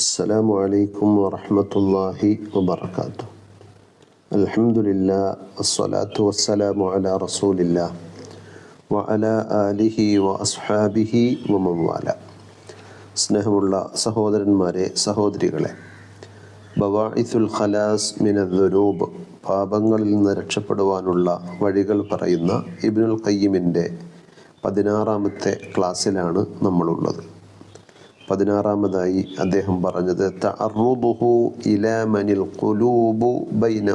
السلام عليكم ورحمة الله وبركاته الحمد لله والصلاة والسلام على رسول الله وعلى آله وأصحابه ومن والاه സ്നേഹമുള്ള സഹോദരന്മാരെ സഹോദരികളെ ബവാഇസുൽ ഖലാസ് മിനദ്ദുനൂബ് പാപങ്ങളിൽ നിന്ന് രക്ഷപ്പെടുവാനുള്ള വഴികൾ പറയുന്ന ഇബ്നുൽ ഖയ്യിമിൻ്റെ പതിനാറാമത്തെ ക്ലാസ്സിലാണ് നമ്മളുള്ളത് പതിനാറാമതായി അദ്ദേഹം പറഞ്ഞത് ഇലാ മനിൽ ബൈന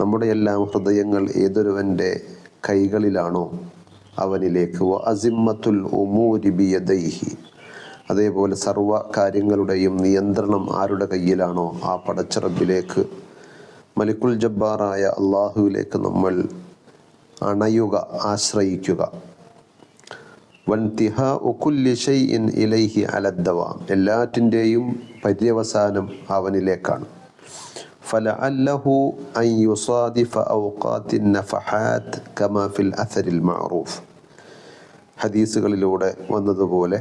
നമ്മുടെ എല്ലാം ഹൃദയങ്ങൾ ഏതൊരുവന്റെ കൈകളിലാണോ അവനിലേക്ക്. വ ഉമൂരി ബിയദൈഹി. അതേപോലെ സർവ കാര്യങ്ങളുടെയും നിയന്ത്രണം ആരുടെ കയ്യിലാണോ ആ പടച്ചിറപ്പിലേക്ക്. മലിക്കുൽ ജബ്ബാറായ അള്ളാഹുവിലേക്ക് നമ്മൾ അണയുക ആശ്രയിക്കുക. എല്ലാറ്റിന്റെയും പര്യവസാനം അവനിലേക്കാണ്. ഹദീസുകളിലൂടെ വന്നതുപോലെ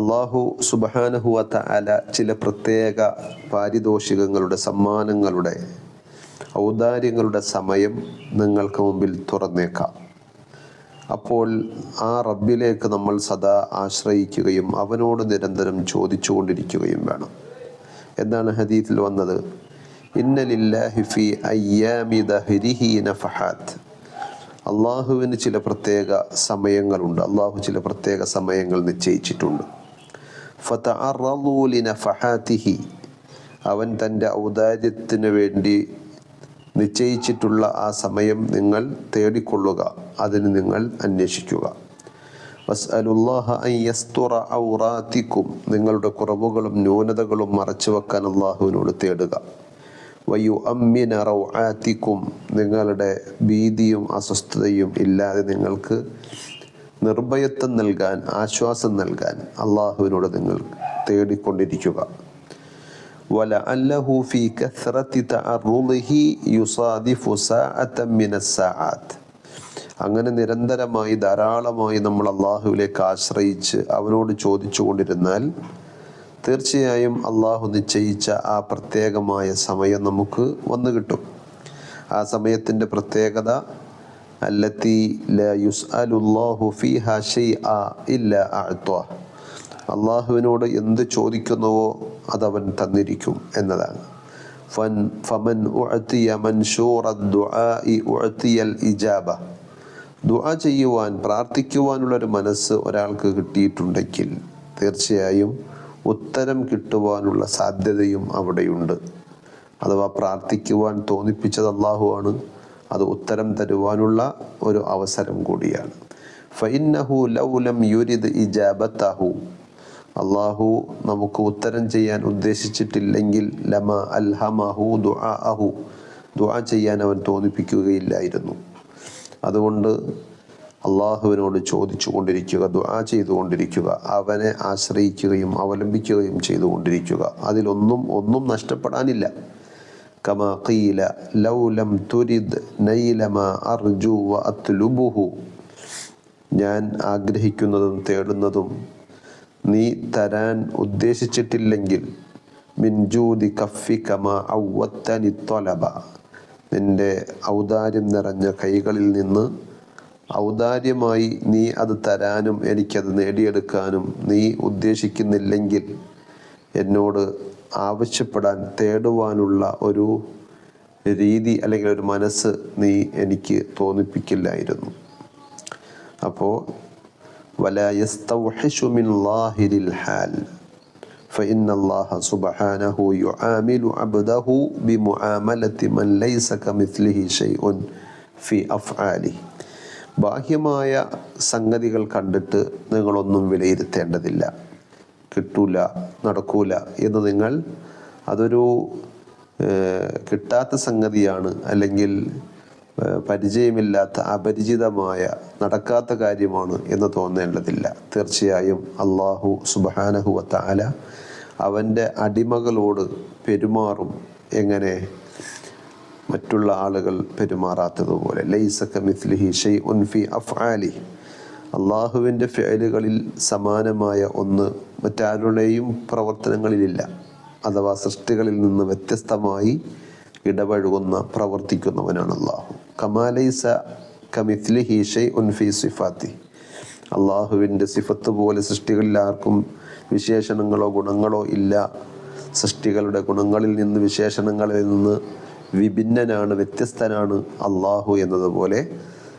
അള്ളാഹു സുബഹാനഹുവത്ത അല ചില പ്രത്യേക പാരിതോഷികങ്ങളുടെ സമ്മാനങ്ങളുടെ ഔദാര്യങ്ങളുടെ സമയം നിങ്ങൾക്ക് മുമ്പിൽ തുറന്നേക്കാം. അപ്പോൾ ആ റബ്ബിലേക്ക് നമ്മൾ സദാ ആശ്രയിക്കുകയും അവനോട് നിരന്തരം ചോദിച്ചു കൊണ്ടിരിക്കുകയും വേണം. എന്താണ് ഹദീത്തിൽ വന്നത്. അള്ളാഹുവിന് ചില പ്രത്യേക സമയങ്ങളുണ്ട്. അള്ളാഹു ചില പ്രത്യേക സമയങ്ങൾ നിശ്ചയിച്ചിട്ടുണ്ട്. അവൻ തന്റെ ഔദാര്യത്തിന് വേണ്ടി നിശ്ചയിച്ചിട്ടുള്ള ആ സമയം നിങ്ങൾ തേടിക്കൊള്ളുക. അതിന് നിങ്ങൾ അന്വേഷിക്കുക. വസ്അലുല്ലാഹ യസ്തുറ ഔറാത്തിക്കും. നിങ്ങളുടെ കുറവുകളും ന്യൂനതകളും മറച്ചു വെക്കാൻ അള്ളാഹുവിനോട് തേടുക. വയു അമ്മിന റൗആത്തിക്കും. നിങ്ങളുടെ ഭീതിയും അസ്വസ്ഥതയും ഇല്ലാതെ നിങ്ങൾക്ക് നിർഭയത്വം നൽകാൻ ആശ്വാസം നൽകാൻ അള്ളാഹുവിനോട് നിങ്ങൾ തേടിക്കൊണ്ടിരിക്കുക. ولعله في كثرة تعرضه يصادف ساعة من الساعات അങ്ങനെ നിരന്തരമായി ധാരാളമായി നമ്മൾ അള്ളാഹുവിലേക്ക് ആശ്രയിച്ച് അവനോട് ചോദിച്ചു കൊണ്ടിരുന്നാൽ തീർച്ചയായും അള്ളാഹു നിശ്ചയിച്ച ആ പ്രത്യേകമായ സമയം നമുക്ക് വന്നു കിട്ടും ആ സമയത്തിൻ്റെ പ്രത്യേകത അല്ലത്തി ല യുസ്അലുല്ലാഹു ഫീഹ ഷൈഅ ഇല്ല അഅ്ത്വ അള്ളാഹുവിനോട് എന്ത് ചോദിക്കുന്നുവോ അതവൻ തന്നിരിക്കും എന്നതാണ്. ഫൻ ഫമൻ ദുആഇ ഇജാബ. ദുആ ചെയ്യുവാൻ പ്രാർത്ഥിക്കുവാനുള്ള ഒരു മനസ്സ് ഒരാൾക്ക് കിട്ടിയിട്ടുണ്ടെങ്കിൽ തീർച്ചയായും ഉത്തരം കിട്ടുവാനുള്ള സാധ്യതയും അവിടെയുണ്ട്. അഥവാ പ്രാർത്ഥിക്കുവാൻ തോന്നിപ്പിച്ചത് അള്ളാഹുവാണ് അത് ഉത്തരം തരുവാനുള്ള ഒരു അവസരം കൂടിയാണ്. ഫൈന്നഹു ലൗലം യുരിദ് ഇജാബത്തഹു. അള്ളാഹു നമുക്ക് ഉത്തരം ചെയ്യാൻ ഉദ്ദേശിച്ചിട്ടില്ലെങ്കിൽ ലമ അൽഹമഹു ദുആ അഹു ദുആ ചെയ്യാൻ അവൻ തോന്നിപ്പിക്കുകയില്ലായിരുന്നു. അതുകൊണ്ട് അള്ളാഹുവിനോട് ചോദിച്ചു കൊണ്ടിരിക്കുക ദുആ ചെയ്തുകൊണ്ടിരിക്കുക അവനെ ആശ്രയിക്കുകയും അവലംബിക്കുകയും ചെയ്തുകൊണ്ടിരിക്കുക അതിലൊന്നും ഒന്നും നഷ്ടപ്പെടാനില്ല. ലൗലം തുരിദ് നൈലമ അർജു വ അത്ലുബുഹു. ഞാൻ ആഗ്രഹിക്കുന്നതും തേടുന്നതും നീ തരാൻ ഉദ്ദേശിച്ചിട്ടില്ലെങ്കിൽ മിൻജൂതി കഫി കമ ഔവത്തനി തൊലബ. നിന്റെ ഔദാര്യം നിറഞ്ഞ കൈകളിൽ നിന്ന് ഔദാര്യമായി നീ അത് തരാനും എനിക്കത് നേടിയെടുക്കാനും നീ ഉദ്ദേശിക്കുന്നില്ലെങ്കിൽ എന്നോട് ആവശ്യപ്പെടാൻ തേടുവാനുള്ള ഒരു രീതി അല്ലെങ്കിൽ ഒരു മനസ്സ് നീ എനിക്ക് തോന്നിപ്പിക്കില്ലായിരുന്നു. അപ്പോൾ ولا يستوحش من ظاهر الحال فإن الله سبحانه يعامل عبده بمعاملة من ليس كمثله شيء في أفعاله ബാഹ്യമായ സംഗതികൾ കണ്ടിട്ട് നിങ്ങളൊന്നും വിലയിരുത്തേണ്ടതില്ല കിട്ടൂല നടക്കൂല എന്ന് നിങ്ങൾ അതൊരു കിട്ടാത്ത സംഗതിയാണ് അല്ലെങ്കിൽ പരിചയമില്ലാത്ത അപരിചിതമായ നടക്കാത്ത കാര്യമാണ് എന്ന് തോന്നേണ്ടതില്ല. തീർച്ചയായും അള്ളാഹു സുബാനഹു വത്താല അവന്റെ അടിമകളോട് പെരുമാറും. എങ്ങനെ? മറ്റുള്ള ആളുകൾ പെരുമാറാത്തതുപോലെ. ലൈസക മിസ്ലിഹി ഷെയ് ഉൻഫി അഫ്ആലി. അള്ളാഹുവിന്റെ ഫേലുകളിൽ സമാനമായ ഒന്ന് മറ്റാരുടെയും പ്രവർത്തനങ്ങളിലില്ല. അഥവാ സൃഷ്ടികളിൽ നിന്ന് വ്യത്യസ്തമായി ഇടപഴകുന്ന പ്രവർത്തിക്കുന്നവനാണ് അള്ളാഹു കമാലൈസ കമിത്ലിഹി ഷെയ് ഉൻഫി സിഫാത്തി അള്ളാഹുവിന്റെ സിഫത്ത് പോലെ സൃഷ്ടികളിൽ ആർക്കും വിശേഷണങ്ങളോ ഗുണങ്ങളോ ഇല്ല. സൃഷ്ടികളുടെ ഗുണങ്ങളിൽ നിന്ന് വിശേഷണങ്ങളിൽ നിന്ന് വിഭിന്നനാണ് വ്യത്യസ്തനാണ് അള്ളാഹു എന്നതുപോലെ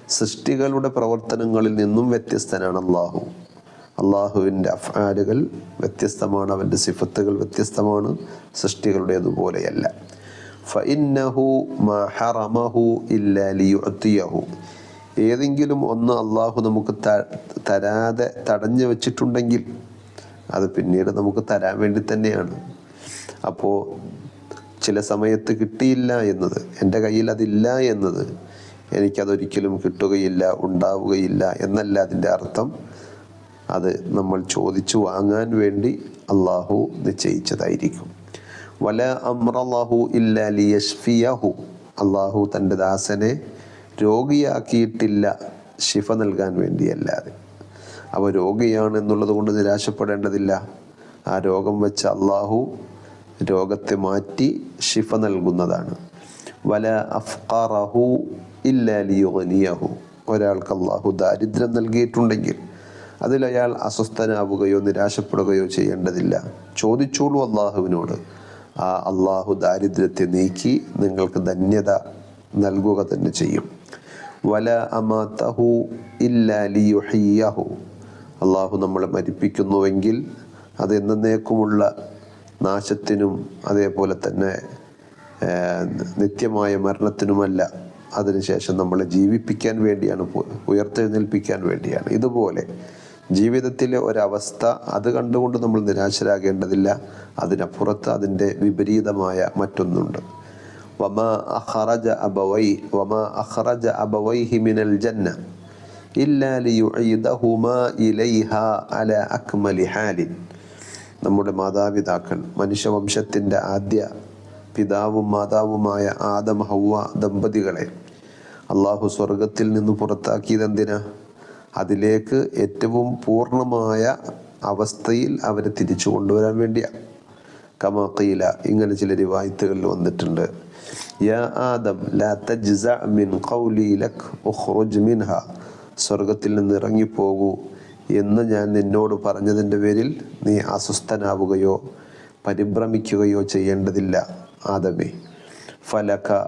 സൃഷ്ടികളുടെ പ്രവർത്തനങ്ങളിൽ നിന്നും വ്യത്യസ്തനാണ് അള്ളാഹു. അള്ളാഹുവിന്റെ അഫ്ആലുകൾ വ്യത്യസ്തമാണ് അവന്റെ സിഫത്തുകൾ വ്യത്യസ്തമാണ് സൃഷ്ടികളുടേതുപോലെയല്ല. ഫഇന്നഹു മാ ഹറമഹു ഇല്ലാ ഏതെങ്കിലും ഒന്ന് അള്ളാഹു നമുക്ക് തരാതെ തടഞ്ഞു വെച്ചിട്ടുണ്ടെങ്കിൽ അത് പിന്നീട് നമുക്ക് തരാൻ വേണ്ടി തന്നെയാണ്. അപ്പോൾ ചില സമയത്ത് കിട്ടിയില്ല എന്നത് എന്റെ കയ്യിൽ അതില്ല എന്നത് എനിക്കതൊരിക്കലും കിട്ടുകയില്ല ഉണ്ടാവുകയില്ല എന്നല്ല അതിന്റെ അർത്ഥം. അത് നമ്മൾ ചോദിച്ചു വാങ്ങാൻ വേണ്ടി അള്ളാഹു നിശ്ചയിച്ചതായിരിക്കും. വല അമ്രല്ലാഹു ഇല്ല ലിയഷ്ഫിയഹു അള്ളാഹു തന്റെ ദാസനെ രോഗിയാക്കിയിട്ടില്ല ശിഫ നൽകാൻ വേണ്ടിയല്ലാതെ. അവ രോഗിയാണ് എന്നുള്ളത് കൊണ്ട് നിരാശപ്പെടേണ്ടതില്ല. ആ രോഗം വെച്ച് അള്ളാഹു രോഗത്തെ മാറ്റി ശിഫ നൽകുന്നതാണ്. വല അഫ്ഖറഹു ഇല്ലാലിയോനിയഹു ഒരാൾക്ക് അള്ളാഹു ദാരിദ്ര്യം നൽകിയിട്ടുണ്ടെങ്കിൽ അതിലയാൾ അസ്വസ്ഥനാവുകയോ നിരാശപ്പെടുകയോ ചെയ്യേണ്ടതില്ല. ചോദിച്ചോളൂ അള്ളാഹുവിനോട് ആ അള്ളാഹു ദാരിദ്ര്യത്തെ നീക്കി നിങ്ങൾക്ക് ധന്യത നൽകുക തന്നെ ചെയ്യും. വല അമാതഹു ഇല്ലാലിയുഹയ്യഹു അള്ളാഹു നമ്മളെ മരിപ്പിക്കുന്നുവെങ്കിൽ അത് എന്നേക്കുമുള്ള നാശത്തിനും അതേപോലെ തന്നെ നിത്യമായ മരണത്തിനുമല്ല. അതിനുശേഷം നമ്മളെ ജീവിപ്പിക്കാൻ വേണ്ടിയാണ് ഉയർത്തെഴുന്നേൽപ്പിക്കാൻ വേണ്ടിയാണ്. ഇതുപോലെ ജീവിതത്തിലെ ഒരവസ്ഥ അത് കണ്ടുകൊണ്ട് നമ്മൾ നിരാശരാകേണ്ടതില്ല. അതിനപ്പുറത്ത് അതിന്റെ വിപരീതമായ മറ്റൊന്നുണ്ട്. വമ അഖറജ അബവൈ വമ അഖറജ അബവൈഹി മിനൽ ജന്ന നമ്മുടെ മാതാപിതാക്കൾ മനുഷ്യവംശത്തിന്റെ ആദ്യ പിതാവും മാതാവുമായ ആദം ഹൗവ ദമ്പതികളെ അള്ളാഹു സ്വർഗത്തിൽ നിന്ന് പുറത്താക്കിയത് എന്തിനാ അതിലേക്ക് ഏറ്റവും പൂർണമായ അവസ്ഥയിൽ അവരെ തിരിച്ചു കൊണ്ടുവരാൻ വേണ്ടിയാണ് കമാക്കയില ഇങ്ങനെ ചില റിവായത്തുകളിൽ വന്നിട്ടുണ്ട്. യാ ആദം ലാ തജ്സ മിൻ ഖൗലി ലക് മിൻഹ. സ്വർഗത്തിൽ നിന്ന് ഇറങ്ങിപ്പോകൂ എന്ന് ഞാൻ നിന്നോട് പറഞ്ഞതിന്റെ പേരിൽ നീ അസ്വസ്ഥനാവുകയോ പരിഭ്രമിക്കുകയോ ചെയ്യേണ്ടതില്ല ആദമേ. ഫലക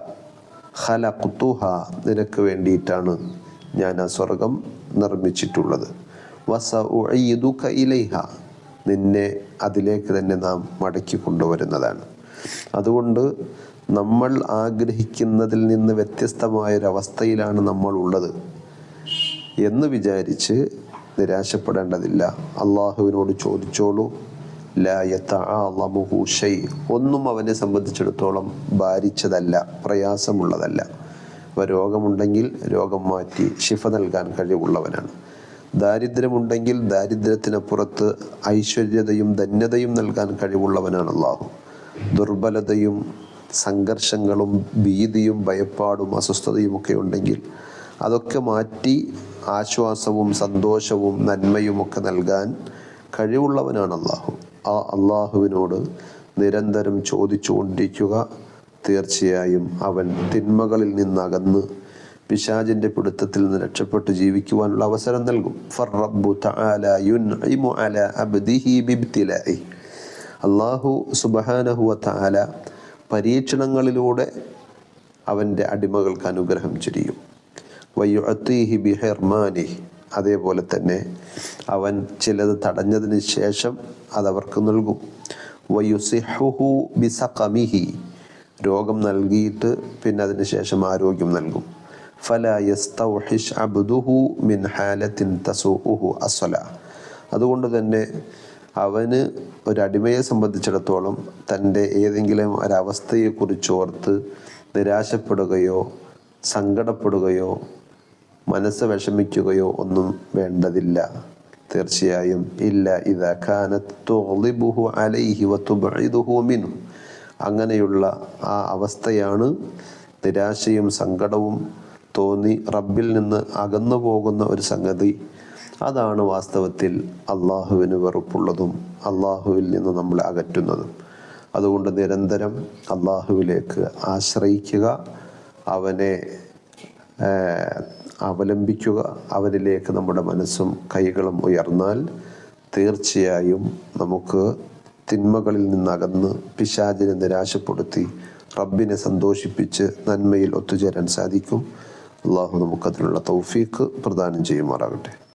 ഹലക്കുത്തുഹ നിനക്ക് വേണ്ടിയിട്ടാണ് ഞാൻ ആ സ്വർഗം നിർമ്മിച്ചിട്ടുള്ളത്. വസ ഉഈദുക ഇലൈഹ. നിന്നെ അതിലേക്ക് തന്നെ നാം മടക്കി കൊണ്ടുവരുന്നതാണ്. അതുകൊണ്ട് നമ്മൾ ആഗ്രഹിക്കുന്നതിൽ നിന്ന് വ്യത്യസ്തമായൊരവസ്ഥയിലാണ് നമ്മൾ ഉള്ളത് എന്ന് വിചാരിച്ച് നിരാശപ്പെടേണ്ടതില്ല. അള്ളാഹുവിനോട് ചോദിച്ചോളൂ. ലാ യതആലമുഹു ഷൈ. ഒന്നും അവനെ സംബന്ധിച്ചിടത്തോളം ഭാരിച്ചതല്ല പ്രയാസമുള്ളതല്ല. അപ്പോൾ രോഗമുണ്ടെങ്കിൽ രോഗം മാറ്റി ശിഫ നൽകാൻ കഴിവുള്ളവനാണ്. ദാരിദ്ര്യമുണ്ടെങ്കിൽ ദാരിദ്ര്യത്തിനപ്പുറത്ത് ഐശ്വര്യതയും ധന്യതയും നൽകാൻ കഴിവുള്ളവനാണ് അള്ളാഹു ദുർബലതയും സംഘർഷങ്ങളും ഭീതിയും ഭയപ്പാടും അസ്വസ്ഥതയും ഒക്കെ ഉണ്ടെങ്കിൽ അതൊക്കെ മാറ്റി ആശ്വാസവും സന്തോഷവും നന്മയും ഒക്കെ നൽകാൻ കഴിവുള്ളവനാണ് അള്ളാഹു ആ അള്ളാഹുവിനോട് നിരന്തരം ചോദിച്ചുകൊണ്ടിരിക്കുക. തീർച്ചയായും അവൻ തിന്മകളിൽ നിന്നകന്ന് പിശാചിന്റെ പിടുത്തത്തിൽ നിന്ന് രക്ഷപ്പെട്ട് ജീവിക്കുവാനുള്ള അവസരം നൽകും. അള്ളാഹു സുബ്ഹാനഹു വതആല പരീക്ഷണങ്ങളിലൂടെ അവന്റെ അടിമകൾക്ക് അനുഗ്രഹം ചൊരിയും. വയ്യുഅത്തീഹി ബിഹെർമാനി അതേപോലെ തന്നെ അവൻ ചിലത് തടഞ്ഞതിന് ശേഷം അതവർക്ക് നൽകും. വയുസിഹുഹു ബിസഖമിഹി. രോഗം നൽകിയിട്ട് പിന്നെ അതിന് ശേഷം ആരോഗ്യം നൽകും. ഫല യസ്തൗഹിഷ് അബ്ദുഹു മിൻ ഹാലത്തിൻ തസുഹു അസ്വല. അതുകൊണ്ട് തന്നെ അവന് ഒരടിമയെ സംബന്ധിച്ചിടത്തോളം തന്റെ ഏതെങ്കിലും ഒരവസ്ഥയെക്കുറിച്ച് ഓർത്ത് നിരാശപ്പെടുകയോ സങ്കടപ്പെടുകയോ മനസ്സ് വിഷമിക്കുകയോ ഒന്നും വേണ്ടതില്ല. തീർച്ചയായും ഇല്ല ഇതാ ഖാനത്തുബുഹു അലൈഹി വത്തുബിദുഹു മിനു. അങ്ങനെയുള്ള ആ അവസ്ഥയാണ് നിരാശയും സങ്കടവും തോന്നി റബ്ബിൽ നിന്ന് അകന്നു പോകുന്ന ഒരു സംഗതി. അതാണ് വാസ്തവത്തിൽ അള്ളാഹുവിന് വെറുപ്പുള്ളതും അള്ളാഹുവിൽ നിന്ന് നമ്മളെ അകറ്റുന്നതും. അതുകൊണ്ട് നിരന്തരം അള്ളാഹുവിലേക്ക് ആശ്രയിക്കുക അവനെ അവലംബിക്കുക അവനിലേക്ക് നമ്മുടെ മനസ്സും കൈകളും ഉയർന്നാൽ തീർച്ചയായും നമുക്ക് തിന്മകളിൽ നിന്നകന്ന് പിശാചിനെ നിരാശപ്പെടുത്തി റബ്ബിനെ സന്തോഷിപ്പിച്ച് നന്മയിൽ ഒത്തുചേരാൻ സാധിക്കും. അള്ളാഹു നമുക്കതിനുള്ള തൗഫീക്ക് പ്രദാനം ചെയ്യുമാറാകട്ടെ.